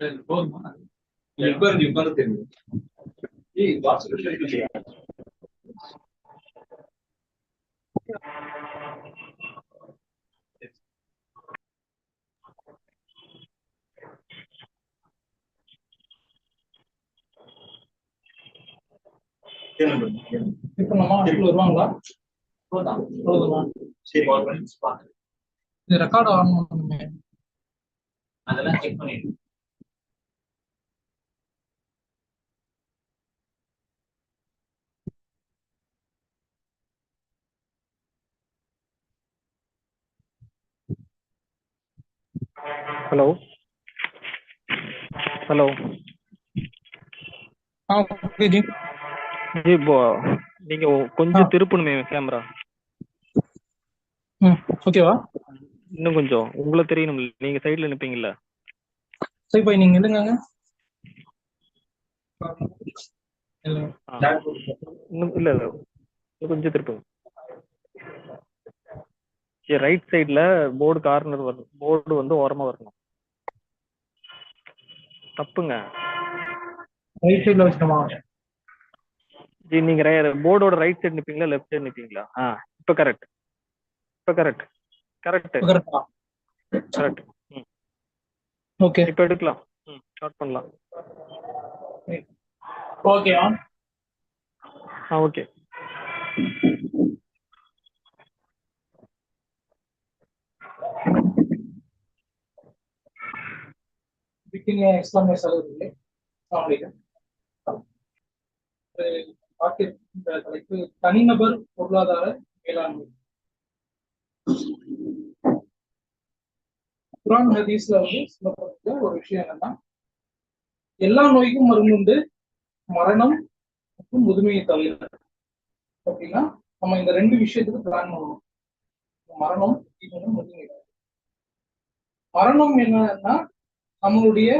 உட்கார்ந்து உட்கார்ந்து தெரியும் ஏய் வாட்ஸ்அப் இப்ப நம்ம ஆட்கள் வருவாங்களா போதுமா சரி கால் பண்ணி பாத்து இது ரெக்கார்ட் ஆன் பண்ணுமே அதெல்லாம் செக் பண்ணிடு ஹலோ. ஹலோ. ஜி. இப்போ நீங்க கொஞ்சம் திருப்பணுமே கேமரா. ஓகேவா? இன்னும் கொஞ்சம். உங்களை தெரியணும் நீங்க சைடுல நிப்பீங்கல்ல. சரி போய் நீங்க. இன்னும் இல்ல இல்ல. கொஞ்சம் திருப்புங்க சரி ரைட் சைடுல போர்டு கார்னர் வரணும் போர்டு வந்து ஓரமா வரணும். தப்புங்க. ரைட் சைடுல வச்சுட்டோமா ஜி நீங்க போர்டோட ரைட் சைடு நிப்பீங்களா லெஃப்ட் சைடு நிப்பீங்களா? ஆ இப்ப கரெக்ட் இப்ப கரெக்ட் கரெக்ட் கரெக்டா ஓகே இப்ப எடுக்கலாம். ம் ஸ்டார்ட் பண்ணலாம். ஓகேவா ஆ ஓகே பிகினிங் இஸ்லாமிய செலவு அஸ்ஸலாமு தலைப்பு தனிநபர் பொருளாதார மேலாண்மை. குரான் ஹதீஸ்ல வந்து சொல்லப்பட்ட ஒரு விஷயம் என்னன்னா எல்லா நோய்க்கும் மருந்து உண்டு மரணம் மற்றும் முதுமையை தவிர. அப்படின்னா நம்ம இந்த ரெண்டு விஷயத்துக்கு பிளான் பண்ணணும். மரணம் முதுமை மரணம் என்னன்னா நம்மளுடைய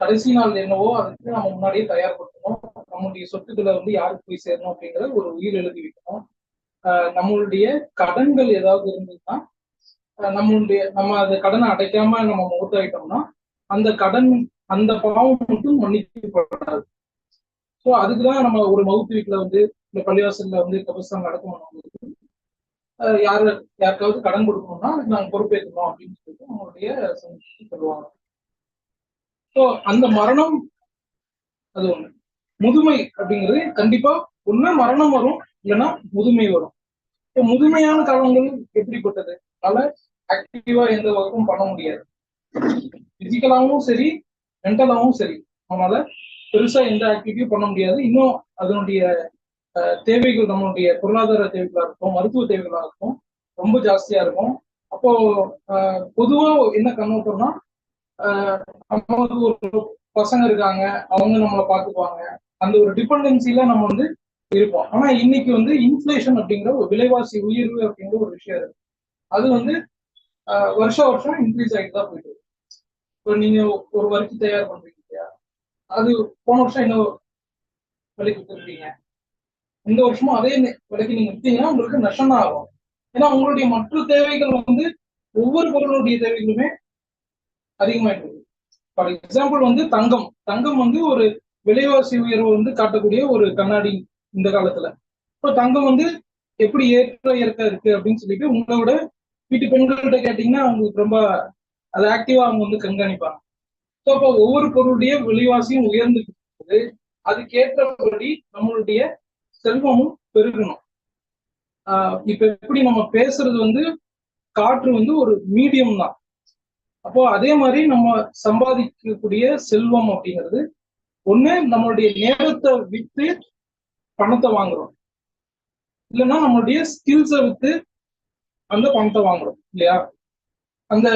கடைசி நாள் என்னவோ அதுக்கு நம்ம முன்னாடியே தயார்படுத்தணும். நம்மளுடைய சொத்துக்களை வந்து யாருக்கு போய் சேரணும் அப்படிங்கறத ஒரு உயிர் எழுதி வைக்கணும். நம்மளுடைய கடன்கள் ஏதாவது இருந்ததுன்னா நம்மளுடைய நம்ம அந்த கடனை அடைக்காம நம்ம முகத்தாயிட்டோம்னா அந்த கடன் அந்த பாவம் மட்டும் மன்னிக்கப்படாது. ஸோ அதுக்குதான் நம்ம ஒரு மவுத்து வீட்டுல வந்து இந்த பள்ளிவாசல்ல வந்து கபஸ்தான் அடக்கம் பண்ணும்போது யாரு யாருக்காவது கடன் கொடுக்கணும்னா நாங்கள் நாங்க பொறுப்பேற்கணும் அப்படின்னு சொல்லிட்டு அவங்களுடைய சொல்லுவாங்க. ஸோ அந்த மரணம் அது ஒண்ணு. முதுமை அப்படிங்கிறது கண்டிப்பா ஒண்ணு மரணம் வரும் இல்லைன்னா முதுமை வரும். இப்போ முதுமையான காலங்கள் எப்படிப்பட்டது? அதனால ஆக்டிவா எந்த ஒர்க்கும் பண்ண முடியாது. பிசிக்கலாவும் சரி மென்டலாவும் சரி. நம்மளால பெருசா எந்த ஆக்டிவிட்டியும் பண்ண முடியாது. இன்னும் அதனுடைய தேவைகள் நம்மளுடைய பொருளாதார தேவைகளா இருக்கும் மருத்துவ தேவைகளா இருக்கும். ரொம்ப ஜாஸ்தியா இருக்கும். அப்போ பொதுவா என்ன கண்ணோட்டம்னா நமக்கு ஒரு பசங்க இருக்காங்க அவங்க நம்மளை பார்த்துப்பாங்க. அந்த ஒரு டிபெண்டன்சில நம்ம வந்து இருப்போம். ஆனா இன்னைக்கு வந்து இன்ஃபிளேஷன் அப்படிங்கிற ஒரு விலைவாசி உயர்வு அப்படிங்கிற ஒரு விஷயம் இருக்கு. அது வந்து ஆஹ் வருஷம் வருஷம் இன்க்ரீஸ் ஆகிட்டு தான் போயிட்டு இருக்கு. இப்போ நீங்க ஒரு வரிக்கு தயார் பண்றீங்க இல்லையா? அது போன வருஷம் என்ன விலைக்கு வித்துருக்கீங்க இந்த வருஷமும் அதே விலைக்கு நீங்க வித்தீங்கன்னா உங்களுக்கு நஷ்டம் தான் ஆகும். ஏன்னா உங்களுடைய மற்ற தேவைகள் வந்து ஒவ்வொரு பொருளுடைய தேவைகளுமே அதிகமாயிட்டு இருக்கு. ஃபார் எக்ஸாம்பிள் வந்து தங்கம். தங்கம் வந்து ஒரு விலைவாசி உயர்வு வந்து காட்டக்கூடிய ஒரு கண்ணாடி இந்த காலத்துல. இப்போ தங்கம் வந்து எப்படி ஏற்ற இறக்க இருக்கு அப்படின்னு சொல்லிட்டு உங்களோட வீட்டு பெண்கள்கிட்ட கேட்டீங்கன்னா அவங்களுக்கு ரொம்ப அது ஆக்டிவா அவங்க வந்து கண்காணிப்பாங்க. ஸோ அப்போ ஒவ்வொரு பொருளுடைய விலைவாசியும் உயர்ந்து அதுக்கேற்றபடி நம்மளுடைய செல்வமும் பெருகணும். ஆஹ் இப்ப எப்படி நம்ம பேசுறது வந்து காற்று வந்து ஒரு மீடியம் தான். அப்போ அதே மாதிரி நம்ம சம்பாதிக்கக்கூடிய செல்வம் அப்படிங்கிறது ஒண்ணு நம்மளுடைய நேரத்தை வித்து பணத்தை வாங்குறோம். இல்லைன்னா நம்மளுடைய ஸ்கில்ஸை வித்து அந்த பணத்தை வாங்குறோம் இல்லையா? அந்த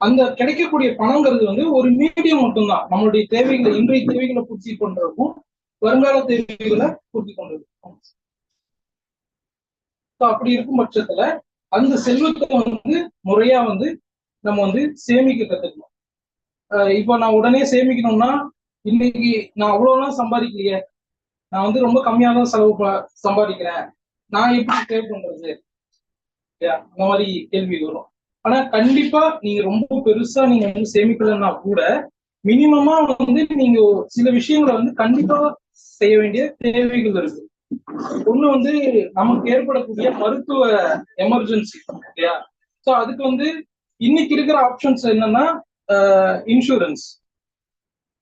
அந்த கிடைக்கக்கூடிய பணங்கிறது வந்து ஒரு மீடியம் மட்டும்தான். நம்மளுடைய தேவைகளை இன்றைய தேவைகளை பூர்த்தி பண்றதுக்கும் வருங்கால தேவைகளை பூர்த்தி பண்றதுக்கும். அப்படி இருக்கும் பட்சத்துல அந்த செல்வத்தை வந்து முறையா வந்து நம்ம வந்து சேமிக்க கத்துக்கணும். இப்போ நான் உடனே சேமிக்கணும்னா இன்னைக்கு நான் அவ்வளோலாம் சம்பாதிக்கலையே. நான் வந்து ரொம்ப கம்மியா தான் செலவு ப- சம்பாதிக்கிறேன். நான் எப்படி சேவ் பண்றது? அந்த மாதிரி கேள்வி வரும். ஆனா கண்டிப்பா நீங்க ரொம்ப பெருசா நீங்க வந்து சேமிக்கலன்னா கூட மினிமமா வந்து நீங்க சில விஷயங்களை வந்து கண்டிப்பா செய்ய வேண்டிய தேவைகள் இருக்கு. ஒண்ணு வந்து நமக்கு ஏற்படக்கூடிய மருத்துவ எமர்ஜென்சி இல்லையா? சோ அதுக்கு வந்து இன்னைக்கு இருக்கிற ஆப்ஷன்ஸ் என்னன்னா இன்சூரன்ஸ்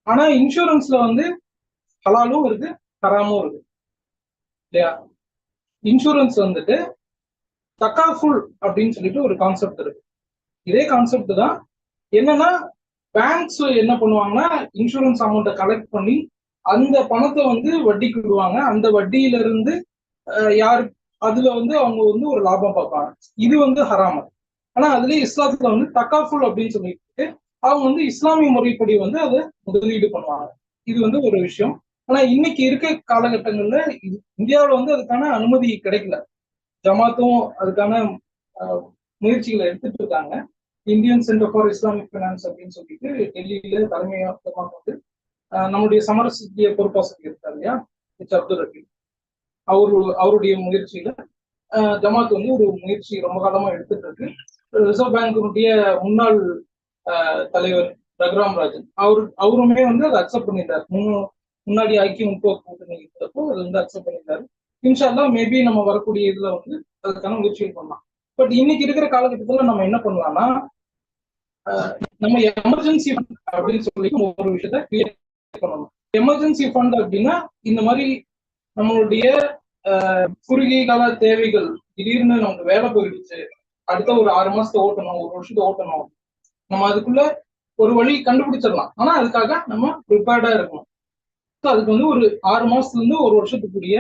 ஆனா இன்சூரன்ஸ்ல வந்து ஹலாலும் இருக்கு ஹராமும் இருக்கு. இல்லையா? இன்சூரன்ஸ் வந்துட்டு தக்காஃபுல் அப்படின்னு சொல்லிட்டு ஒரு கான்செப்ட் இருக்கு. இதே கான்செப்ட் தான் என்னன்னா பேங்க்ஸ் என்ன பண்ணுவாங்கன்னா இன்சூரன்ஸ் அமௌண்ட்டை கலெக்ட் பண்ணி அந்த பணத்தை வந்து வட்டிக்கு விடுவாங்க. அந்த வட்டியில இருந்து யார் அதுல வந்து அவங்க வந்து ஒரு லாபம் பார்ப்பாங்க. இது வந்து ஹராமல் ஆனா அதுலயே இஸ்லாத்துல வந்து தக்காஃபுல் அப்படின்னு சொல்லிட்டு அவங்க வந்து இஸ்லாமிய முறைப்படி வந்து அதை முதலீடு பண்ணுவாங்க. இது வந்து ஒரு விஷயம். ஆனா இன்னைக்கு இருக்க காலகட்டங்கள்ல இது- இந்தியாவுல வந்து அதுக்கான அனுமதி கிடைக்கல. ஜமாத்தும் அதுக்கான முயற்சிகளை எடுத்துட்டு இருக்காங்க. Indian centre for Islamic finance அப்படின்னு சொல்லிட்டு டெல்லியில தலைமையாக வந்து நம்முடைய சமரசத்திய பொறுப்பாசிரியர் இருக்கார் இல்லையா? ஹெச் அப்துல் ரஹீம். அவரு அவருடைய முயற்சியில ஜமாத் வந்து ஒரு முயற்சி ரொம்ப காலமா எடுத்துட்டு இருக்கு. ரிசர்வ் பேங்கினுடைய முன்னாள் தலைவர் ரகுராம் ராஜன். அவர் அவருமே வந்து அதை அக்செப்ட் பண்ணியிருந்தார் முன்னாடி ஐக்கிய முற்போக்கு கூட்டணி இருந்தப்போ அது வந்து அக்செப்ட் பண்ணியிருந்தாரு இன்ஷால்லா மேபி நம்ம வரக்கூடிய இதுல வந்து அதுக்கான முயற்சிகள் பண்ணலாம். பட் இன்னைக்கு இருக்கிற காலகட்டத்துல நம்ம என்ன பண்ணலாம்னா நம்ம எமர்ஜென்சி அப்படின்னு சொல்லி ஒரு விஷயத்த கிளியர் பண்ணணும். எமர்ஜென்சி ஃபண்ட் அப்படின்னா இந்த மாதிரி நம்மளுடைய குறுகிய கால தேவைகள் திடீர்னு நமக்கு வேலை போயிடுச்சு. அடுத்த ஒரு ஆறு மாசத்தை ஓட்டணும் ஒரு வருஷத்தை ஓட்டணும். நம்ம அதுக்குள்ள ஒரு வழி கண்டுபிடிச்சிடலாம். ஆனா அதுக்காக நம்ம ப்ரிப்பேர்டா இருக்கணும். ஸோ அதுக்கு வந்து ஒரு ஆறு மாசத்துல இருந்து ஒரு வருஷத்துக்குரிய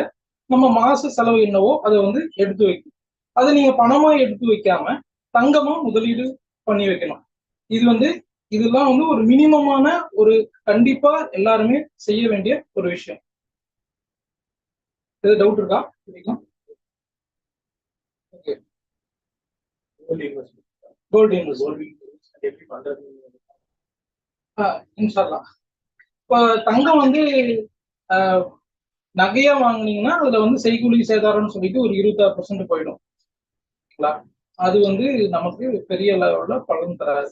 நம்ம மாச செலவு என்னவோ அதை வந்து எடுத்து வைக்கணும். அதை நீங்க பணமா எடுத்து வைக்காம தங்கமா முதலீடு பண்ணி வைக்கணும். இது வந்து இதெல்லாம் வந்து ஒரு மினிமமான ஒரு கண்டிப்பா எல்லாருமே செய்ய வேண்டிய ஒரு விஷயம். எது டவுட் இருக்கா ஓகே Gold investment. கோல்டு எப்படி பண்றது? இப்போ தங்கம் வந்து ஆஹ், நகையா வாங்குனீங்கன்னா அதுல வந்து செய்கூலி சேதாரம்னு சொல்லிட்டு ஒரு இருபத்தாறு பர்சன்ட் போயிடும். அது வந்து நமக்கு பெரிய அளவுல பலன் தராது.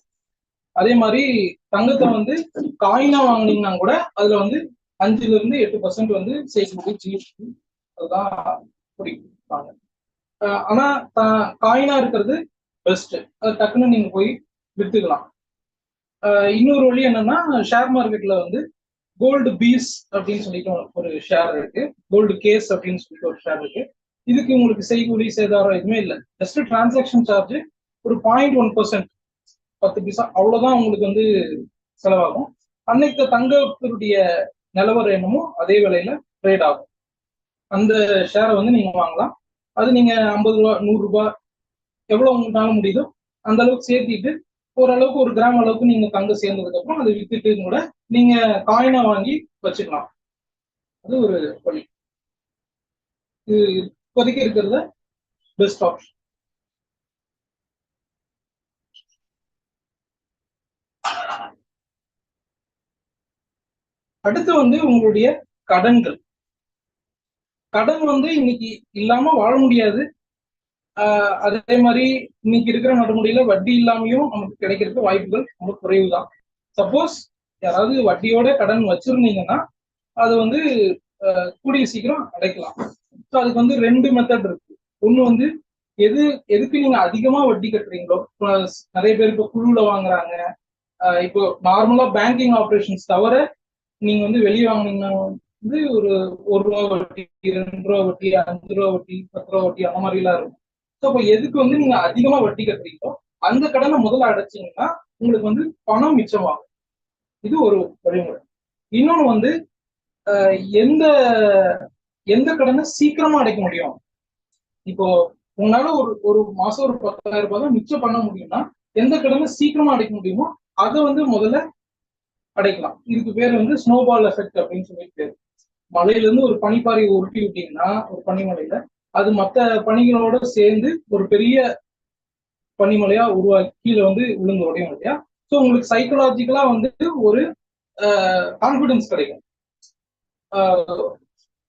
அதே மாதிரி தங்கத்தை வந்து காயினா வாங்குனீங்கன்னா கூட அதுல வந்து அஞ்சுல இருந்து எட்டு பர்சன்ட் வந்து செய்கூலி ஜிஎஸ்டி அதுதான் ஆஹ், ஆனா காயினா இருக்கிறது பெஸ்ட் அது டக்குன்னு நீங்க போய் வித்துக்கலாம். ஆஹ் இன்னொரு வழி என்னன்னா ஷேர் மார்க்கெட்ல வந்து கோல்டு பீஸ் அப்படின்னு சொல்லிட்டு ஒரு ஷேர் இருக்கு. கோல்டு கேஸ் அப்படின்னு சொல்லிட்டு ஒரு ஷேர் இருக்கு. இதுக்கு உங்களுக்கு செய்கூலி சேதாரம் எதுவுமே இல்லை. ஜஸ்ட் டிரான்சாக்ஷன் சார்ஜ் ஒரு பாயிண்ட் ஒன் பர்சன்ட் பத்து பைசா அவ்வளவுதான் உங்களுக்கு வந்து செலவாகும். அன்னைக்கு தங்கத்தினுடைய நிலவரம் என்னமோ அதே விலையில ட்ரேட் ஆகும். அந்த ஷேரை வந்து நீங்க வாங்கலாம். அது நீங்க ஐம்பது ரூபா நூறு ரூபாய் எவ்வளவு உங்களால முடியுதோ அந்த அளவுக்கு சேர்த்திட்டு ஓரளவுக்கு ஒரு கிராம் அளவுக்கு நீங்க தங்கம் சேர்ந்ததுக்கு அப்புறம் அதை வித்துட்டு கூட நீங்க காயினா வாங்கி வச்சுக்கலாம். அது ஒரு வழி. இது இப்போதைக்கு இருக்கிறத பெஸ்ட் ஆப்ஷன் அடுத்து வந்து உங்களுடைய கடன்கள். கடன் வந்து இன்னைக்கு இல்லாம வாழ முடியாது. அதே மாதிரி இன்னைக்கு இருக்கிற நடைமுறையில வட்டி இல்லாமையும் நமக்கு கிடைக்கிறதுக்கு வாய்ப்புகள் ரொம்ப குறைவு தான் சப்போஸ் யாராவது வட்டியோட கடன் வச்சிருந்தீங்கன்னா அது வந்து ஆஹ் கூடிய சீக்கிரம் அடைக்கலாம். ஸோ அதுக்கு வந்து ரெண்டு மெத்தட் இருக்கு. ஒண்ணு வந்து எது எதுக்கு நீங்க அதிகமா வட்டி கட்டுறீங்களோ நிறைய பேர் இப்போ குழுல வாங்குறாங்க. இப்போ நார்மலா பேங்கிங் ஆப்ரேஷன்ஸ் தவிர நீங்க வந்து வெளியே வாங்குனீங்கன்னா வந்து ஒரு ஒரு ரூபா வட்டி ரெண்டு ரூபா வட்டி அஞ்சு ரூபா வட்டி பத்து ரூபா வட்டி அந்த மாதிரி எல்லாம் இருக்கும். ஸோ இப்போ எதுக்கு வந்து நீங்க அதிகமா வட்டி கட்டுறீங்களோ அந்த கடனை முதல்ல அடைச்சீங்கன்னா உங்களுக்கு வந்து பணம் மிச்சமாகும். இது ஒரு வழிமுறை. இன்னொன்னு வந்து ஆஹ் எந்த எந்த கடனை சீக்கிரமா அடைக்க முடியும்? இப்போ உங்களால ஒரு ஒரு மாசம் ஒரு பத்தாயிரம் ரூபாய் தான் மிச்சம் பண்ண முடியும்னா எந்த கடனை சீக்கிரமா அடைக்க முடியுமோ அதை வந்து முதல்ல அடைக்கலாம். இதுக்கு பேர் வந்து ஸ்னோபால் எஃபெக்ட் அப்படின்னு சொல்லி பேர். மலையில இருந்து ஒரு பனிப்பாறை உருட்டி விட்டீங்கன்னா ஒரு பனிமலையில அது மற்ற பணிகளோட சேர்ந்து ஒரு பெரிய பனிமலையா உருவாக்கி கீழே வந்து விழுந்து உடையும் இல்லையா? ஸோ உங்களுக்கு சைக்கலாஜிக்கலா வந்து ஒரு கான்பிடன்ஸ் கிடைக்கும்.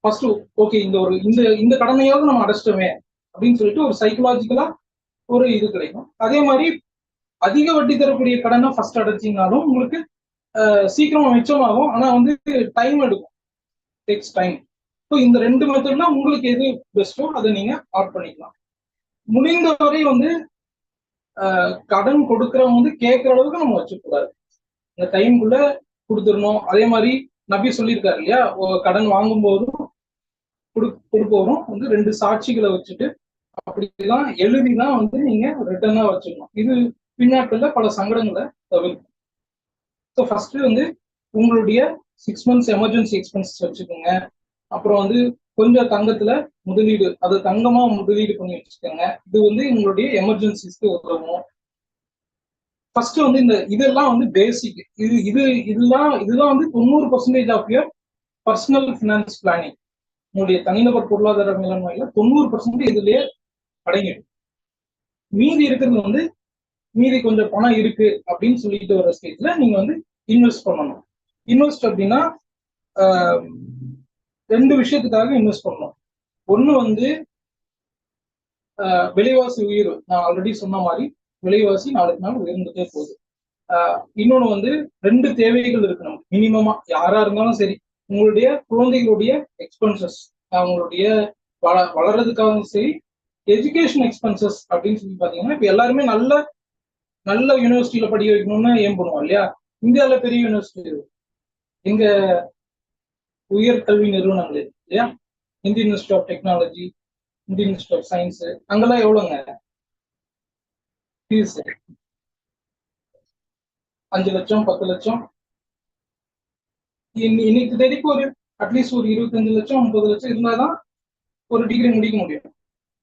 ஃபர்ஸ்ட் ஓகே இந்த ஒரு இந்த இந்த கடனையாவது நம்ம அடைச்சிட்டோமே அப்படின்னு சொல்லிட்டு ஒரு சைக்கலாஜிக்கலா ஒரு இது கிடைக்கும். அதே மாதிரி அதிக வட்டி தரக்கூடிய கடனை ஃபர்ஸ்ட் அடைச்சிங்கனாலும் உங்களுக்கு சீக்கிரமா மிச்சமாகும். ஆனா வந்து டைம் எடுக்கும். டேக்ஸ் டைம் ஸோ இந்த ரெண்டு மெத்தட்ல உங்களுக்கு எது பெஸ்ட்டோ அதை நீங்க ஆட் பண்ணிக்கலாம். முடிந்தவரை வந்து கடன் கொடுக்கறவங்க வந்து கேட்கற அளவுக்கு நம்ம வச்சுக்கூடாது இந்த டைம்குள்ள கொடுத்துடணும். அதே மாதிரி நபி சொல்லியிருக்காரு இல்லையா? கடன் வாங்கும் போதும் கொடுப்பவரும் வந்து ரெண்டு சாட்சிகளை வச்சுட்டு அப்படிதான் எழுதி தான் வந்து நீங்க ரிட்டர்னா வச்சுக்கணும் இது பின்னாட்கள்ல பல சங்கடங்களை தவிர்க்கும். ஸோ ஃபர்ஸ்ட் வந்து உங்களுடைய சிக்ஸ் மந்த்ஸ் எமர்ஜென்சி எக்ஸ்பென்ஸ் வச்சுக்கோங்க. அப்புறம் வந்து கொஞ்சம் தங்கத்துல முதலீடு அது தங்கமா முதலீடு பண்ணி வச்சுக்கோங்க. இது வந்து உங்களுடைய எமர்ஜென்சிஸ்க்கு உதவும். ஃபர்ஸ்ட் வந்து இந்த இதெல்லாம் வந்து பேசிக் இது இது இதெல்லாம் இதுதான் வந்து தொண்ணூறு percentage of your personal finance planning உங்களுடைய தனிநபர் பொருளாதார மேலாண்மையில தொண்ணூறு பர்சன்டேஜ் இதுலயே அடங்கிடும். மீதி இருக்கிறது வந்து மீதி கொஞ்சம் பணம் இருக்கு அப்படின்னு சொல்லிட்டு வர ஸ்டேஜ்ல நீங்க வந்து இன்வெஸ்ட் பண்ணணும். இன்வெஸ்ட் அப்படின்னா ஆஹ், ரெண்டு விஷயத்துக்காக இன்வெஸ்ட் பண்ணணும். ஒண்ணு வந்து ஆஹ், விலைவாசி உயர்வு. நான் ஆல்ரெடி சொன்ன மாதிரி விலைவாசி நாளுக்கு நாள் உயர்ந்துட்டே போகுது. ஆஹ், இன்னொன்னு வந்து ரெண்டு தேவைகள் இருக்கு நமக்கு. மினிமமா யாரா இருந்தாலும் சரி உங்களுடைய குழந்தைகளுடைய எக்ஸ்பென்சஸ் அவங்களுடைய வள வளர்றதுக்காகவும் சரி எஜுகேஷன் எக்ஸ்பென்சஸ் அப்படின்னு சொல்லி பாத்தீங்கன்னா இப்ப எல்லாருமே நல்ல நல்ல யூனிவர்சிட்டியில படிக்க வைக்கணும்னு ஏன் பண்ணுவோம் இல்லையா? இந்தியால பெரிய யூனிவர்சிட்டி இருக்கு எங்க உயர்கல்வி நிறுவனங்கள் இருக்கு இல்லையா? Indian institute of technology Indian institute of science அங்கெல்லாம் எவ்வளவுங்க ஃபீஸ் அஞ்சு லட்சம் பத்து லட்சம்? இன்னைக்கு தேதிக்கு ஒரு அட்லீஸ்ட் ஒரு இருபத்தஞ்சு லட்சம் முப்பது லட்சம் இருந்தாதான் ஒரு டிகிரி முடிக்க முடியும்.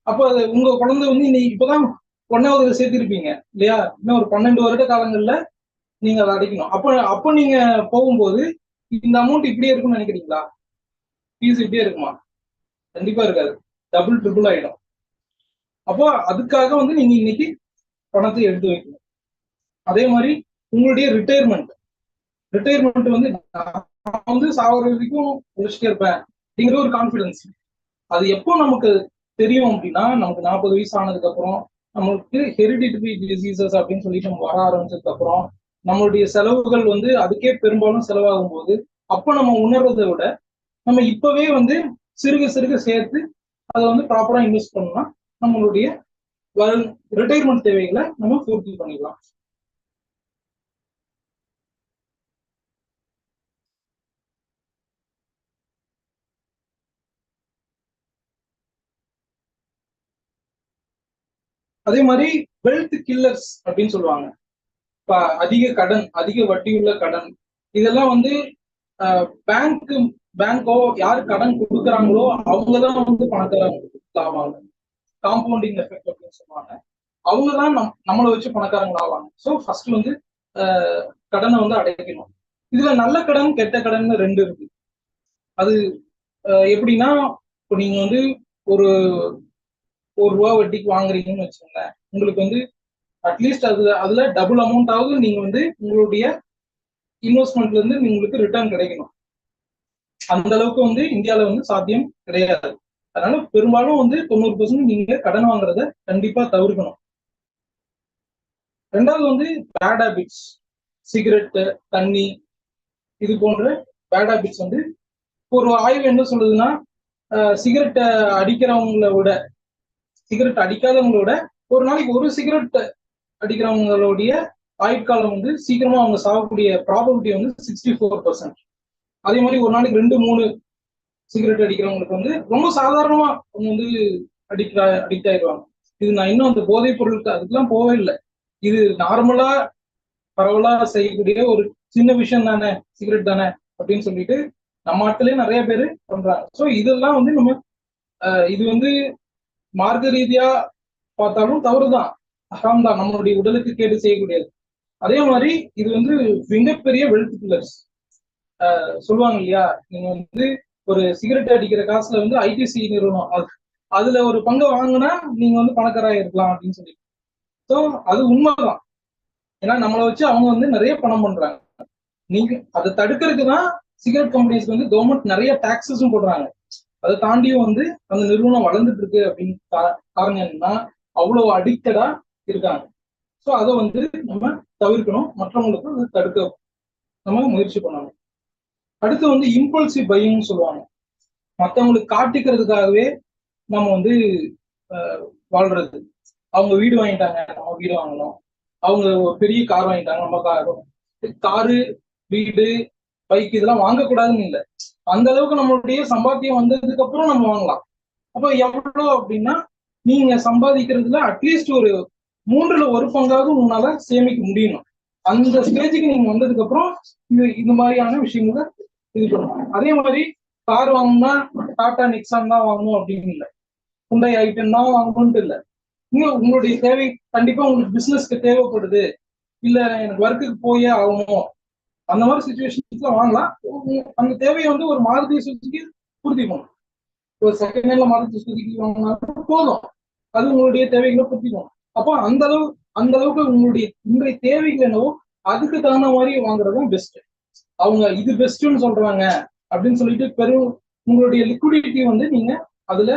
அப்போ அது உங்க குழந்தை வந்து இன்னைக்கு இப்பதான் ஒன்னாவது சேர்த்திருப்பீங்க இல்லையா? இன்னும் ஒரு பன்னெண்டு வருட காலங்கள்ல நீங்க அதை அடைக்கணும். அப்போ அப்போ நீங்க போகும்போது இந்த அமௌண்ட் இப்படியே இருக்கும்னு நினைக்கிறீங்களா? ஃபீஸ் இப்படியே இருக்குமா? கண்டிப்பா இருக்காது. டபுள் ட்ரிபிள் ஆயிடும். அப்போ அதுக்காக வந்து நீங்க இன்னைக்கு பணத்தை எடுத்து வைக்கணும். அதே மாதிரி உங்களுடைய ரிட்டையர்மெண்ட் ரிட்டையர்மெண்ட் வந்து நான் வந்து சாவர வரைக்கும் உழைச்சிட்டே இருப்பேன் அப்படிங்கிற ஒரு கான்பிடன்ஸ் அது எப்போ நமக்கு தெரியும் அப்படின்னா நமக்கு நாற்பது வயசு ஆனதுக்கு அப்புறம் நம்மளுக்கு ஹெரிடிட்டரி டிசீசஸ் அப்படின்னு சொல்லிட்டு நம்ம வர ஆரம்பிச்சதுக்கு அப்புறம் நம்மளுடைய செலவுகள் வந்து அதுக்கே பெரும்பாலும் செலவாகும் போது அப்போ நம்ம உணர்றதை விட நம்ம இப்பவே வந்து சிறுக சிறுக சேர்த்து அதை வந்து ப்ராப்பரா இன்வெஸ்ட் பண்ணோம்னா நம்மளுடைய ரிட்டையர்மெண்ட் தேவைகளை நம்ம பூர்த்தி பண்ணிடலாம் அதே மாதிரி வெல்த் கில்லர்ஸ் அப்படின்னு சொல்லுவாங்க. அதிக கடன் அதிக வட்டியுள்ள கடன். இதெல்லாம் வந்து பேங்க் பேங்கோ யார் கடன் கொடுக்குறாங்களோ அவங்கதான் வந்து பணக்காரங்க ஆவாங்க காம்பவுண்டிங் எஃபெக்ட் அப்படின்னு சொல்லுவாங்க. அவங்க தான் நம் நம்மளை வச்சு பணக்காரங்க ஆவாங்க. ஸோ ஃபர்ஸ்ட் வந்து ஆஹ் கடனை வந்து அடைக்கணும். இதுல நல்ல கடன் கெட்ட கடன் ரெண்டு இருக்கு. அது எப்படின்னா இப்போ நீங்க வந்து ஒரு ஒரு ரூபா வட்டிக்கு வாங்குறீங்கன்னு வச்சுக்கோங்க உங்களுக்கு வந்து அட்லீஸ்ட் அது அதுல டபுள் அமௌண்ட் ஆகுது. நீங்க வந்து உங்களுடைய இன்வெஸ்ட்மெண்ட்ல இருந்து உங்களுக்கு ரிட்டர்ன் கிடைக்கணும். அந்த அளவுக்கு வந்து இந்தியால வந்து சாத்தியம் கிடையாது. அதனால பெரும்பாலும் வந்து தொண்ணூறு பர்சன்ட் நீங்க கடன் வாங்குறத கண்டிப்பா தவிர்க்கணும். ரெண்டாவது வந்து பேட் ஹேபிட்ஸ் சிகரெட்டு தண்ணி இது போன்ற பேட் ஹேபிட்ஸ் வந்து ஒரு ஆய்வு என்ன சொல்லுதுன்னா சிகரெட்டை அடிக்கிறவங்கள விட சிகரெட் அடிக்காதவங்களோட ஒரு நாளைக்கு ஒரு சிகரெட் அடிக்கிறவங்களுடைய ஆயுட்காலம் வந்து சீக்கிரமா அவங்க சாகக்கூடிய ப்ராபபிலிட்டி வந்து சிக்ஸ்டி ஃபோர் பர்சன்ட் அதே மாதிரி ஒரு நாளைக்கு ரெண்டு மூணு சிகரெட் அடிக்கிறவங்களுக்கு வந்து ரொம்ப சாதாரணமா அவங்க வந்து அடிக்ட் அடிக்ட் ஆயிடுவாங்க. இது நான் இன்னும் அந்த போதைப் பொருளுக்கு அதுக்கெல்லாம் போவே இல்லை. இது நார்மலா பரவலா செய்யக்கூடிய ஒரு சின்ன விஷயம் தானே சிகரெட் தானே அப்படின்னு சொல்லிட்டு நம்ம நாட்டிலேயே நிறைய பேர் பண்றாங்க. ஸோ இதெல்லாம் வந்து நம்ம இது வந்து மார்க்க ரீதியா பார்த்தாலும் தவறுதான். ஹராம் தான் நம்மளுடைய உடலுக்கு கேடு செய்யக்கூடியது. அதே மாதிரி இது வந்து மிகப்பெரிய வெல்த் பில்லர்ஸ் சொல்லுவாங்க இல்லையா? நீங்க வந்து ஒரு சிகரெட் அடிக்கிற காசுல வந்து ஐடிசி நிறுவனம். அது அதுல ஒரு பங்கை வாங்கினா நீங்க வந்து பணக்காரா இருக்கலாம் அப்படின்னு சொல்லி. ஸோ அது உண்மைதான். ஏன்னா நம்மளை வச்சு அவங்க வந்து நிறைய பணம் பண்றாங்க. நீங்க அதை தடுக்கிறதுக்கு தான் சிகரெட் கம்பெனிஸ்க்கு வந்து கவர்மெண்ட் நிறைய டாக்ஸஸும் போடுறாங்க. அதை தாண்டியும் வந்து அந்த நிறுவனம் வளர்ந்துட்டு இருக்கு அப்படின்னு காரணம் என்னன்னா அவ்வளவு அடிக்டடா இருக்காங்க. ஸோ அதை வந்து நம்ம தவிர்க்கணும். மற்றவங்களுக்கு அதை தடுக்க நம்ம முயற்சி பண்ணணும். அடுத்து வந்து இம்பல்சிவ் பையிங்னு சொல்லுவாங்க. மற்றவங்களுக்கு காட்டிக்கிறதுக்காகவே நம்ம வந்து வாழ்றது. அவங்க வீடு வாங்கிட்டாங்க. நம்ம வீடு வாங்கணும். அவங்க ஒரு பெரிய கார் வாங்கிட்டாங்க. நம்ம கார் காரு வீடு பைக் இதெல்லாம் வாங்கக்கூடாதுன்னு இல்லை. அந்த அளவுக்கு நம்மளுடைய சம்பாத்தியம் வந்ததுக்கு அப்புறம் நம்ம வாங்கலாம். அப்போ எவ்வளவு அப்படின்னா நீங்க சம்பாதிக்கிறதுல அட்லீஸ்ட் ஒரு மூன்றுல ஒரு பங்காவது உங்களால சேமிக்க முடியணும். அந்த ஸ்டேஜுக்கு நீங்க வந்ததுக்கு அப்புறம் இது இந்த மாதிரியான விஷயங்களை இது பண்ணணும். அதே மாதிரி கார் வாங்கினா டாடா நிக்சான் தான் வாங்கணும் அப்படின்னு இல்லை. குண்டை ஐட்டம் தான் வாங்கணும்ட்டு இல்லை. நீங்க உங்களுடைய தேவை கண்டிப்பா உங்களுக்கு பிசினஸ்க்கு தேவைப்படுது. இல்ல எனக்கு ஒர்க்குக்கு போயே ஆகணும். அந்த மாதிரி சுச்சுவேஷன்ஸ்ல வாங்கலாம். அந்த தேவையை வந்து ஒரு மாருதி சுசுக்கி பூர்த்தி பண்ணும் ஒரு செகண்ட் ஹேண்ட்ல மாருதி சுசுக்கி வாங்கினாலும் போதும். அது உங்களுடைய தேவைகளை பூர்த்தி பண்ணும் அப்போ அந்த அளவு அந்த அளவுக்கு உங்களுடைய உங்களுடைய தேவைகள் என்னவோ அதுக்கு தகுந்த மாதிரி வாங்குறது தான் பெஸ்ட் அவங்க இது பெஸ்ட்னு சொல்றாங்க அப்படின்னு சொல்லிட்டு பெரும் உங்களுடைய லிக்விடிட்டி வந்து நீங்க அதுல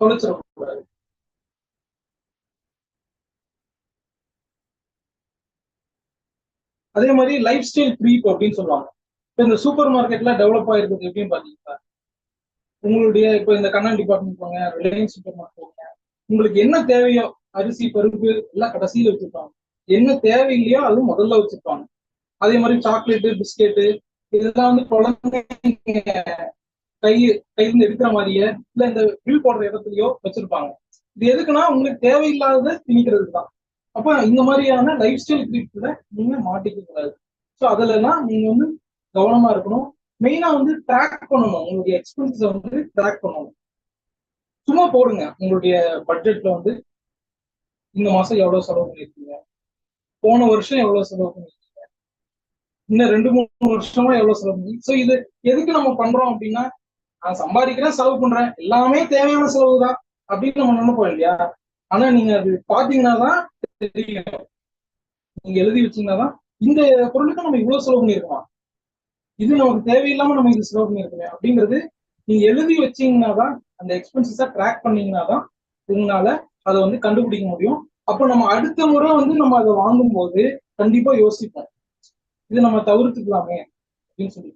தொலைச்சிடக்கூடாது அதே மாதிரி லைஃப் ஸ்டைல் க்ரீப் அப்படின்னு சொல்லுவாங்க. இப்போ இந்த சூப்பர் மார்க்கெட்ல டெவலப் ஆயிருக்குது எப்படின்னு பாத்தீங்கன்னா உங்களுடைய இப்போ இந்த கண்ணன் டிபார்ட்மெண்ட் போங்க ரிலையன்ஸ் சூப்பர் மார்க்கெட் போங்க உங்களுக்கு என்ன தேவையோ அரிசி பருப்பு எல்லாம் கடைசியில வச்சிருப்பாங்க. என்ன தேவையில்லையோ அதுவும் முதல்ல வச்சிருப்பாங்க. அதே மாதிரி சாக்லேட்டு பிஸ்கெட்டு இதெல்லாம் வந்து குழந்தைங்க கை கையில எடுக்கிற மாதிரியே இல்ல இந்த பில் போடுற இடத்துலயோ வச்சிருப்பாங்க. இது எதுக்குன்னா உங்களுக்கு தேவையில்லாததை திணிக்கிறது தான் அப்ப இந்த மாதிரியான லைஃப் ஸ்டைல் கிரீப்ல நீங்க மாட்டிக்க கூடாது. ஸோ அதுல எல்லாம் நீங்க வந்து கவனமா இருக்கணும். மெயினா வந்து ட்ராக் பண்ணணும். உங்களுடைய எக்ஸ்பென்சஸ் வந்து ட்ராக் பண்ணணும். சும்மா போடுங்க. உங்களுடைய பட்ஜெட்ல வந்து இந்த மாசம் எவ்வளவு செலவு பண்ணிருக்கீங்க? போன வருஷம் எவ்வளவு செலவு பண்ணிருக்கீங்க? இன்னும் ரெண்டு மூணு வருஷமா எவ்வளவு செலவு பண்ணி ஸோ இது எதுக்கு நம்ம பண்றோம் அப்படின்னா நான் சம்பாதிக்கிறேன் செலவு பண்றேன். எல்லாமே தேவையான செலவு தான் அப்படின்னு நம்ம நினைப்போம் இல்லையா? ஆனா நீங்க அது பாத்தீங்கன்னா தான் தெரியும். நீங்க எழுதி வச்சீங்கன்னா தான் இந்த பொருளுக்கு நம்ம இவ்வளவு செலவு பண்ணிருக்கோம் இது நமக்கு தேவையில்லாம நம்ம இது செலவு பண்ணிருக்கோமே அப்படிங்கிறது நீங்க எழுதி வச்சீங்கன்னா தான் அந்த எக்ஸ்பென்சஸ ட்ராக் பண்ணீங்கன்னா தான் உங்களால அதை வந்து கண்டுபிடிக்க முடியும். அப்போ நம்ம அடுத்த முறை வந்து நம்ம அதை வாங்கும்போது கண்டிப்பா யோசிப்போம். இது நம்ம தவிர்த்துக்கலாமே அப்படின்னு சொல்லி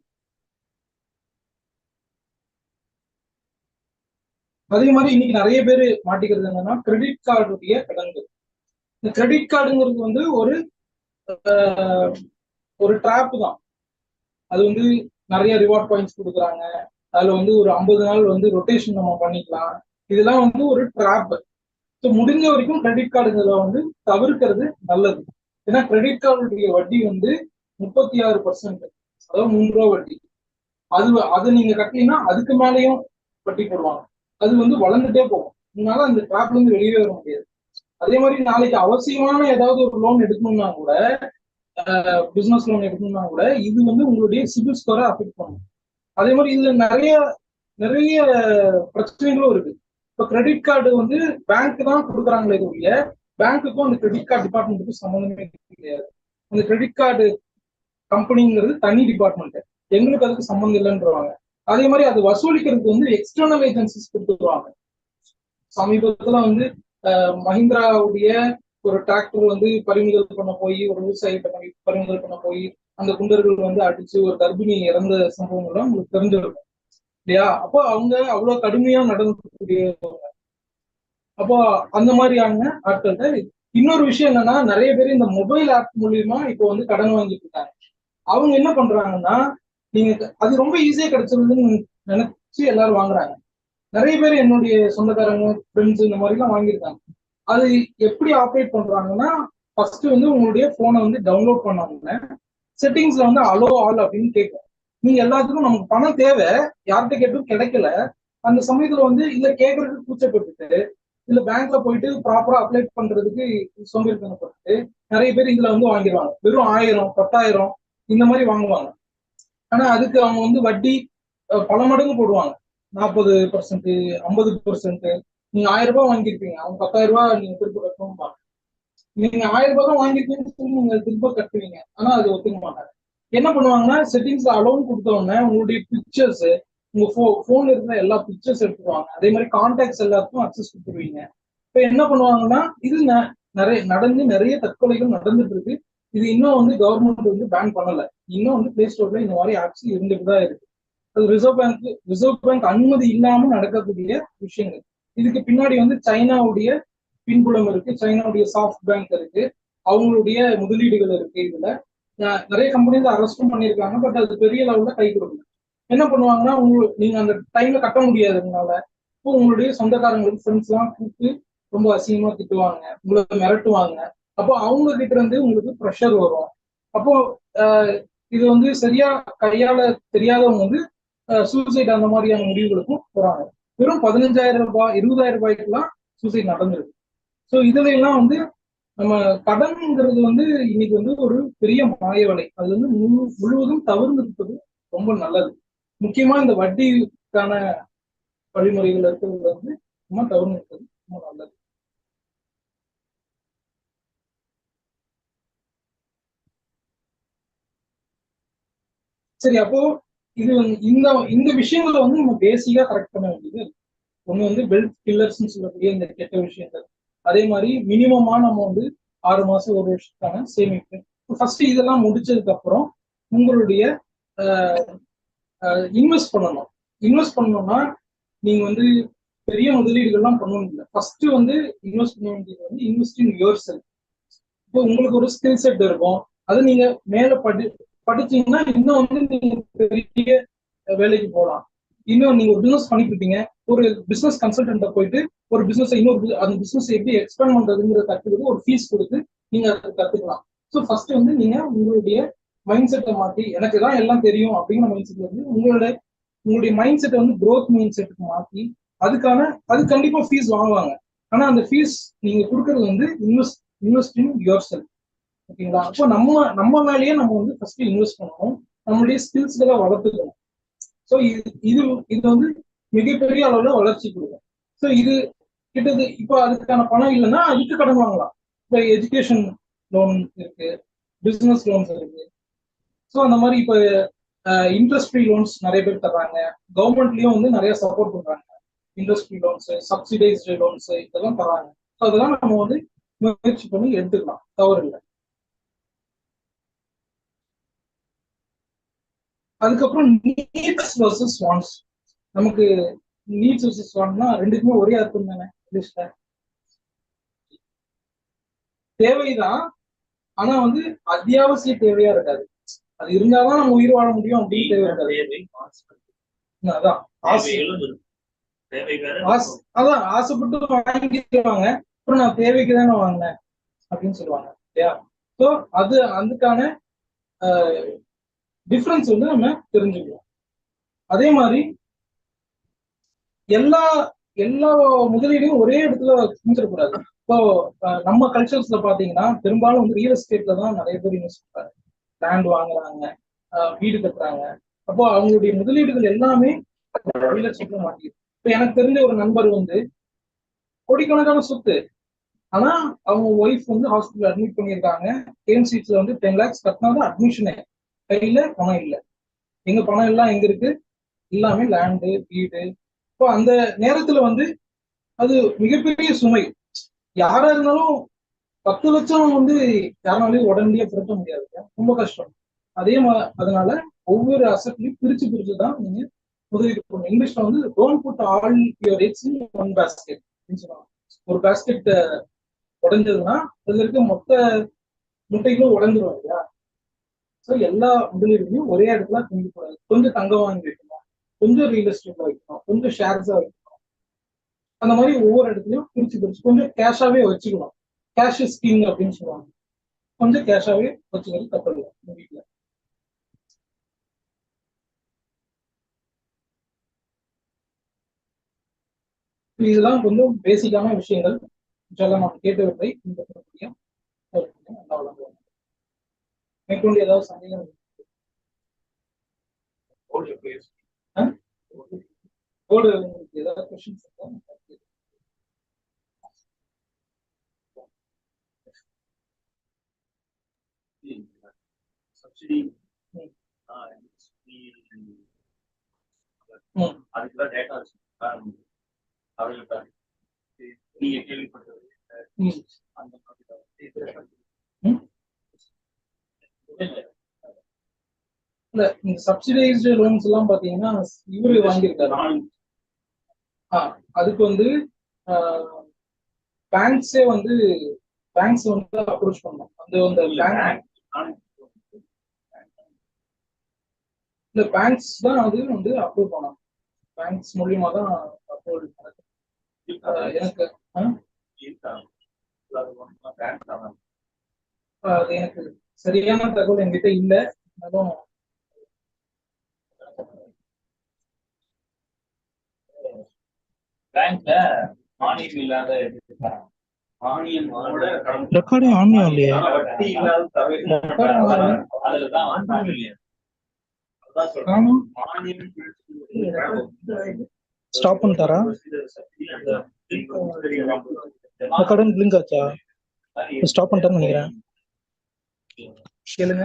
அதே மாதிரி இன்னைக்கு நிறைய பேர் மாட்டிக்கிறது என்னன்னா கிரெடிட் கார்டுடைய கடன்கள். இந்த கிரெடிட் கார்டுங்கிறது வந்து ஒரு ஒரு ட்ராப் தான். அது வந்து நிறைய ரிவார்ட் பாயிண்ட்ஸ் கொடுக்குறாங்க. அதுல வந்து ஒரு ஐம்பது நாள் வந்து ரொட்டேஷன் நம்ம பண்ணிக்கலாம். இதெல்லாம் வந்து ஒரு ட்ராப் ஸோ முடிஞ்ச வரைக்கும் கிரெடிட் கார்டுங்களை வந்து தவிர்க்கிறது நல்லது. ஏன்னா கிரெடிட் கார்டுடைய வட்டி வந்து முப்பத்தி ஆறு பர்சன்ட் அதாவது மூணு ரூபா வட்டி. அது அது நீங்க கட்டினீங்கன்னா அதுக்கு மேலேயும் வட்டி போடுவாங்க. அது வந்து வளர்ந்துட்டே போகும். உங்களால அந்த ட்ராப்ல இருந்து வெளியே வர முடியாது. அதே மாதிரி நாளைக்கு அவசியமான ஏதாவது ஒரு லோன் எடுக்கணும்னா கூட பிசினஸ் லோன் எடுக்கணும்னா கூட இது வந்து உங்களுடைய சிபில் ஸ்கோரை அஃபெக்ட் பண்ணும். அதே மாதிரி இதுல நிறைய நிறைய பிரச்சனைகளும் இருக்கு. இப்போ கிரெடிட் கார்டு வந்து பேங்க் தான் கொடுக்குறாங்களே ஒழிய பேங்க்குக்கும் அந்த கிரெடிட் கார்டு டிபார்ட்மெண்ட்டுக்கும் சம்மந்தமே கிடையாது. அந்த கிரெடிட் கார்டு கம்பெனிங்கிறது தனி டிபார்ட்மெண்ட் எங்களுக்கு அதுக்கு சம்மந்தம் இல்லைன்றவாங்க. அதே மாதிரி அது வசூலிக்கிறதுக்கு வந்து எக்ஸ்டர்னல் ஏஜென்சிஸ் கொடுத்துருவாங்க. சமீபத்துல வந்து மஹிந்திராவுடைய ஒரு டிராக்டர் வந்து பறிமுதல் பண்ண போய் ஒரு விவசாயிட்ட பறிமுதல் பண்ண போய் அந்த குண்டர்கள் வந்து அடிச்சு ஒரு கர்ப்பிணி இறந்த சம்பவங்கள்லாம் உங்களுக்கு தெரிஞ்சிருக்கும். இல்லையா? அப்போ அவங்க அவ்வளவு கடுமையா நடந்துக்கூடிய அப்போ அந்த மாதிரியான ஆட்கள்கிட்ட இன்னொரு விஷயம் என்னன்னா நிறைய பேர் இந்த மொபைல் ஆப் மூலியமா இப்போ வந்து கடன் வாங்கிட்டு இருக்காங்க. அவங்க என்ன பண்றாங்கன்னா நீங்க அது ரொம்ப ஈஸியா கிடைச்சிருதுன்னு நினைச்சு எல்லாரும் வாங்குறாங்க. நிறைய பேர் என்னுடைய சொந்தக்காரங்க ஃப்ரெண்ட்ஸ் இந்த மாதிரி எல்லாம் வாங்கியிருக்காங்க. அது எப்படி ஆப்ரேட் பண்றாங்கன்னா ஃபர்ஸ்ட் வந்து உங்களுடைய போனை வந்து டவுன்லோட் பண்ணாங்க செட்டிங்ஸ்ல வந்து அலோ ஆல் அப்படின்னு கேட்கும். நீங்க எல்லாத்துக்கும் நமக்கு பணம் தேவை. யார்கிட்ட கேட்டும் கிடைக்கல. அந்த சமயத்துல வந்து இல்ல கேட்கறதுக்கு கூச்சப்பட்டுட்டு இல்ல பேங்க்ல போயிட்டு ப்ராப்பரா அப்ளை பண்றதுக்கு சோம்பேறித்தனப்பட்டு நிறைய பேர் இதுல வந்து வாங்கிடுவாங்க. வெறும் ஆயிரம் பத்தாயிரம் இந்த மாதிரி வாங்குவாங்க. ஆனா அதுக்கு அவங்க வந்து வட்டி பல மடங்கு போடுவாங்க. நாற்பது பர்சன்ட் ஐம்பது பர்சன்ட் நீங்க ஆயிரம் ரூபாய் வாங்கியிருப்பீங்க. அவங்க பத்தாயிரம் ரூபாய் நீங்க திருப்ப கட்டணும் நீங்க ஆயிரம் ரூபாய் தான் வாங்கியிருக்கீங்கன்னு சொல்லி நீங்க திரும்ப கட்டுவீங்க. ஆனா அது ஒத்துக்க மாட்டாங்க. என்ன பண்ணுவாங்கன்னா செட்டிங்ஸ்ல அலோன் கொடுத்த உடனே உங்களுடைய பிக்சர்ஸ் உங்க ஃபோ போன்ல இருக்கிற எல்லா பிக்சர்ஸ் எடுத்துருவாங்க. அதே மாதிரி கான்டாக்ட்ஸ் எல்லாத்துக்கும் அக்சஸ் கொடுத்துருவீங்க. இப்போ என்ன பண்ணுவாங்கன்னா இது ந- நிறைய நடந்து நிறைய தற்கொலைகள் நடந்துட்டு இருக்கு இது இன்னும் வந்து கவர்மெண்ட் வந்து பேன் பண்ணல. இன்னும் வந்து பிளே ஸ்டோர்ல இந்த மாதிரி ஆப்ஸ் இருந்துட்டு தான் இருக்கு. அது ரிசர்வ் பேங்க் ரிசர்வ் பேங்க் அனுமதி இல்லாம நடக்கக்கூடிய விஷயங்கள். இதுக்கு பின்னாடி வந்து சைனாவுடைய பின்புலம் இருக்கு. சைனாவுடைய சாஃப்ட் பேங்க் இருக்கு. அவங்களுடைய முதலீடுகள் இருக்கு இதுல. நிறைய கம்பெனில அரெஸ்டும் பண்ணியிருக்காங்க பட் அது பெரிய லெவல்ல கை கொடுக்கல. என்ன பண்ணுவாங்கன்னா உங்களுக்கு நீங்க அந்த டைம்ல கட்ட முடியாதுனால இப்போ உங்களுடைய சொந்தக்காரங்களுக்கு ஃப்ரெண்ட்ஸ் எல்லாம் கூப்பிட்டு ரொம்ப அசிங்கமா திட்டுவாங்க உங்களை மிரட்டுவாங்க. அப்போ அவங்க கிட்ட இருந்து உங்களுக்கு ப்ரெஷர் வரும். அப்போ ஆஹ், இது வந்து சரியா கையால தெரியாதவங்க வந்து சூசைட் அந்த மாதிரியான முடிவுகளுக்கும் போறாங்க வெறும் பதினஞ்சாயிரம் ரூபாய் இருபதாயிரம் ரூபாய்க்குலாம் சூசைட் நடந்திருக்கு. ஸோ இதுல எல்லாம் வந்து நம்ம கடன்ங்கிறது வந்து இன்னைக்கு வந்து ஒரு பெரிய மாயவலை. அது வந்து முழு முழுவதும் தவிர்ந்து இருப்பது ரொம்ப நல்லது. முக்கியமா இந்த வட்டிக்கான வழிமுறைகள் இருக்கிறது வந்து ரொம்ப தவிர்ந்து இருப்பது ரொம்ப நல்லது. சரி அப்போ இது வந்து- இந்த இந்த விஷயங்களை வந்து நம்ம பேசிக்கா கரெக்ட் பண்ண வேண்டியது ஒண்ணு வந்து வெல்த் கில்லர்ஸ்னு சொல்லக்கூடிய இந்த கெட்ட விஷயங்கள். அதே மாதிரி மினிமமா நம்ம வந்து ஆறு மாசம் ஒரு வருஷத்துக்கான சேமிப்பு. ஃபர்ஸ்ட் இதெல்லாம் முடிச்சதுக்கு அப்புறம் உங்களுடைய இன்வெஸ்ட் பண்ணணும். இன்வெஸ்ட் பண்ணணும்னா நீங்க வந்து பெரிய முதலீடுகள்லாம் பண்ணணும் இல்லை. ஃபர்ஸ்ட் வந்து இன்வெஸ்ட் பண்ண வேண்டியது வந்து இன்வெஸ்டிங் யுவர் செல் இப்போ உங்களுக்கு ஒரு ஸ்கில் செட் இருக்கும். அது நீங்க மேல படி படிச்சீங்கன்னா இன்னும் வந்து நீங்க பெரிய வேலைக்கு போகலாம். இன்னும் நீங்க ஒரு பிசினஸ் பண்ணிட்டு இருப்பீங்க. ஒரு பிசினஸ் கன்சல்டன்ட்ட போயிட்டு ஒரு பிசினஸ் இன்னொரு அந்த பிசினஸ் எப்படி எக்ஸ்பேண்ட் பண்றதுங்கிற கத்துக்கிறது ஒரு ஃபீஸ் கொடுத்து நீங்க அதை கத்துக்கலாம். ஸோ ஃபர்ஸ்ட் வந்து நீங்க உங்களுடைய மைண்ட் செட்டை மாத்தி எனக்கு தான் எல்லாம் தெரியும் அப்படிங்கிற மைண்ட் செட்ல வந்து உங்களோட உங்களுடைய மைண்ட் செட்டை வந்து க்ரோத் மைண்ட் செட்டுக்கு மாத்தி அதுக்கான அது கண்டிப்பா ஃபீஸ் வாங்குவாங்க. ஆனா அந்த ஃபீஸ் நீங்க கொடுக்கறது வந்து invest invest in yourself ஓகேங்களா? அப்போ நம்ம நம்ம மேலேயே நம்ம வந்து ஃபர்ஸ்ட் இன்வெஸ்ட் பண்ணணும். நம்மளுடைய ஸ்கில்ஸ்களை வளர்த்துக்கணும். ஸோ இது இது இது வந்து மிகப்பெரிய அளவுல வளர்ச்சி கொடுக்கும். ஸோ இது கிட்டது இப்போ அதுக்கான பணம் இல்லைன்னா அதுக்கு கடன் வாங்கலாம். இப்போ எஜுகேஷன் லோன் இருக்கு பிசினஸ் லோன்ஸ் இருக்கு. ஸோ அந்த மாதிரி இப்போ இண்டஸ்ட்ரி லோன்ஸ் நிறைய பேர் தர்றாங்க. கவர்மெண்ட்லயும் வந்து நிறைய சப்போர்ட் பண்றாங்க. இண்டஸ்ட்ரி லோன்ஸ் சப்சிடைஸ்டு லோன்ஸ் இதெல்லாம் தராங்க ஸோ அதெல்லாம் நம்ம வந்து முயற்சி பண்ணி எடுத்துக்கலாம். தவறு இல்லை. அதுக்கப்புறம் நீட்ஸ் வர்சஸ் வான்ஸ் நமக்கு நீட்ஸ் வர்சஸ் வான்ட்னா ரெண்டுக்குமே ஒரே அர்த்தம் தானே இங்கிலீஷ்ல தேவைதான் ஆனா வந்து அத்தியாவசிய தேவையா இருக்காது. அது இருந்தாதான் நம்ம உயிர் வாழ முடியும் அப்படின்னு தேவை இருக்காது. அதான். அதான் ஆசைப்பட்டு வாங்கிடுவாங்க அப்புறம் நான் தேவைக்கு தானே வாங்கினேன் அப்படின்னு சொல்லுவாங்க இல்லையா? ஸோ அது அதுக்கான டிஃப்ரென்ஸ் வந்து நம்ம தெரிஞ்சுக்கலாம். அதே மாதிரி எல்லா எல்லா முதலீடையும் ஒரே இடத்துல செஞ்சிடக்கூடாது இப்போ நம்ம கல்ச்சர்ஸ்ல பாத்தீங்கன்னா பெரும்பாலும் வந்து ரியல் எஸ்டேட்ல தான் நிறைய பேர் இன்வெஸ்ட் பண்றாங்க. லேண்ட் வாங்குறாங்க அஹ், வீடு கட்டுறாங்க. அப்போ அவங்களுடைய முதலீடுகள் எல்லாமே ரியல் எஸ்டேட்ல மாட்டிருக்கு இப்போ எனக்கு தெரிஞ்ச ஒரு நண்பர் வந்து கோடிக்கணக்கான சொத்து. ஆனா அவங்க ஒய்ஃப் வந்து ஹாஸ்பிட்டல் அட்மிட் பண்ணியிருக்காங்க. கேஎம்சிஹெச்ல வந்து டென் லேக்ஸ் கட்டினா தான் அட்மிஷனே கையில பணம் இல்லை. எங்க பணம் எல்லாம் எங்க இருக்கு? எல்லாமே லேண்டு வீடு. இப்போ அந்த நேரத்துல வந்து அது மிகப்பெரிய சுமை. யாரா இருந்தாலும் பத்து லட்சம் வந்து யாருனாலையும் உடனடியா திரட்ட முடியாது. ரொம்ப கஷ்டம். அதே மா அதனால ஒவ்வொரு அசட்லையும் பிரிச்சு பிரிச்சு தான் நீங்க முதலீடு பண்ணணும். இங்கிலீஷ்ல வந்து don't put all your eggs in one basket அப்படின்னு சொல்லுவாங்க. ஒரு பேஸ்கெட் உடைஞ்சதுன்னா அதுல இருக்க மொத்த முட்டைகளும் உடைஞ்சிரும் இல்லையா? ஸோ எல்லா முதலீடுகளையும் ஒரே இடத்துல கும்பிடக்கூடாது கொஞ்சம் தங்கம் வாங்கி வைக்கணும் கொஞ்சம் ரியல் எஸ்டேட்ல வைக்கணும். கொஞ்சம் ஷேர்ஸா வைக்கணும். அந்த மாதிரி ஒவ்வொரு இடத்துலையும் பிரிச்சு பிரிச்சு கொஞ்சம் கேஷாவே வச்சுக்கணும். கேஷ் ஸ்கீம் அப்படின்னு சொல்லுவாங்க. கொஞ்சம் கேஷாவே வச்சுக்கிறது தப்பு இல்லை உங்க வீட்டுல இதெல்லாம் கொஞ்சம் பேசிக்கான விஷயங்கள். இதெல்லாம் நம்ம கேட்டவற்றை பின்பற்றக்கூடிய நல்லா வழங்குவோம் மேற்கொண்டு ஏதாவது சந்தேகம். போர்டு உங்களுக்கு ஏதாவது கொஸ்டின்ஸ் இருக்கா? ம். அதுக்கெல்லாம் டேட்டா அவைலபிள் நீங்க கேள்விப்பட்டது. ம். அந்த மாதிரி ம். இல்ல இந்த சப்சிடைஸ்டு லோன்ஸ் எல்லாம் பாத்தீங்கன்னா இவரு வாங்கியிருக்காரு. அதுக்கு வந்து பேங்க்ஸே வந்து பேங்க்ஸ் வந்து அப்ரோச் பண்ணோம் அந்த அந்த இந்த பேங்க்ஸ் தான் அது வந்து அப்ரூவ் பண்ணோம் பேங்க்ஸ் மூலியமா தான் அப்ரூவல் எனக்கு அது எனக்கு சரியான தகவல் என்கிட்ட இல்ல. அதுவும் பேங்க்ல மானியம் இல்லாத மானியம் ரெக்கார்டிங் ஆன் இல்லையே வட்டி இல்லாத அதுலதான் அதான் சொல்றேன். ஆமா. மானியம் ஸ்டாப் பண்ணிட்டாரா? ரெக்கார்டிங் பிளிங்க் ஆச்சா? ஸ்டாப் பண்ணிட்டாருன்னு நினைக்கிறேன். கேளுங்க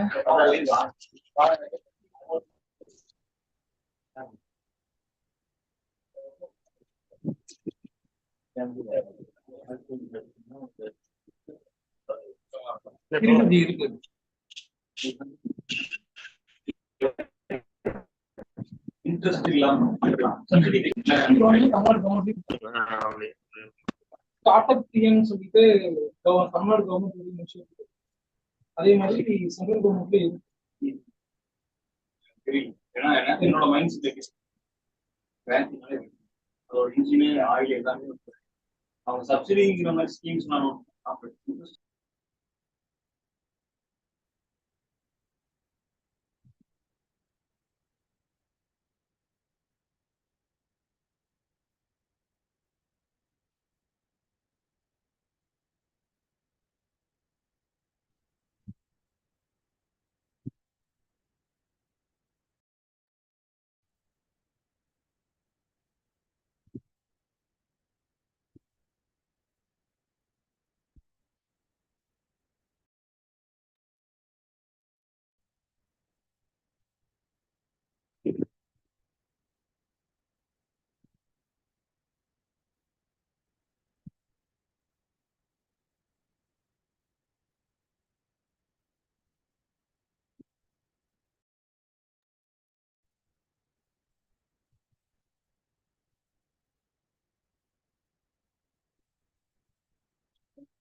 இருக்குது இருக்கு இன்ட்ரெஸ்ட் இல்லாம ஸ்டார்ட் அப் சொல்லிட்டு தமிழ்நாடு கவர்மெண்ட் அதே மாதிரி சென்ட்ரல் கவர்மெண்ட்ல தெரியும். ஏன்னா என்னோட மைண்ட் செட் அதோட இன்ஜினியர் ஆயில் எல்லாமே அவங்க சப்சிடிங்கிற மாதிரி ஸ்கீம்ஸ் நான்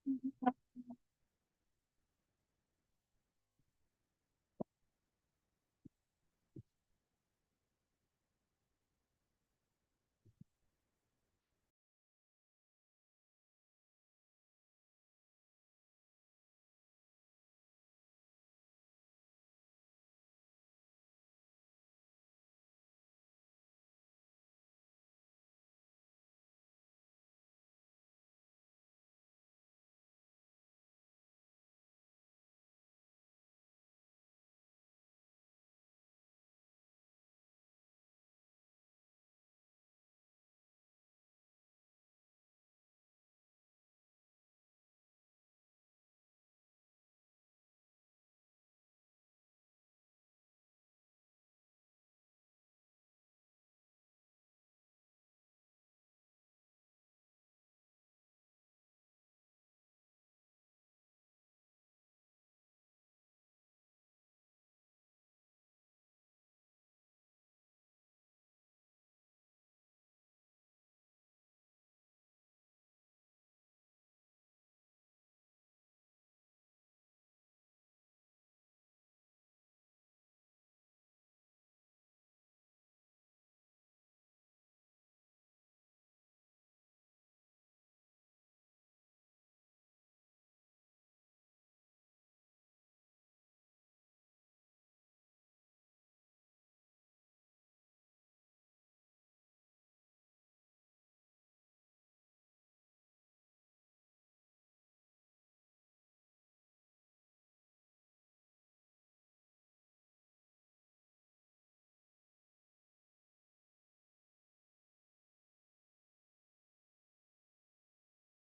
嗯。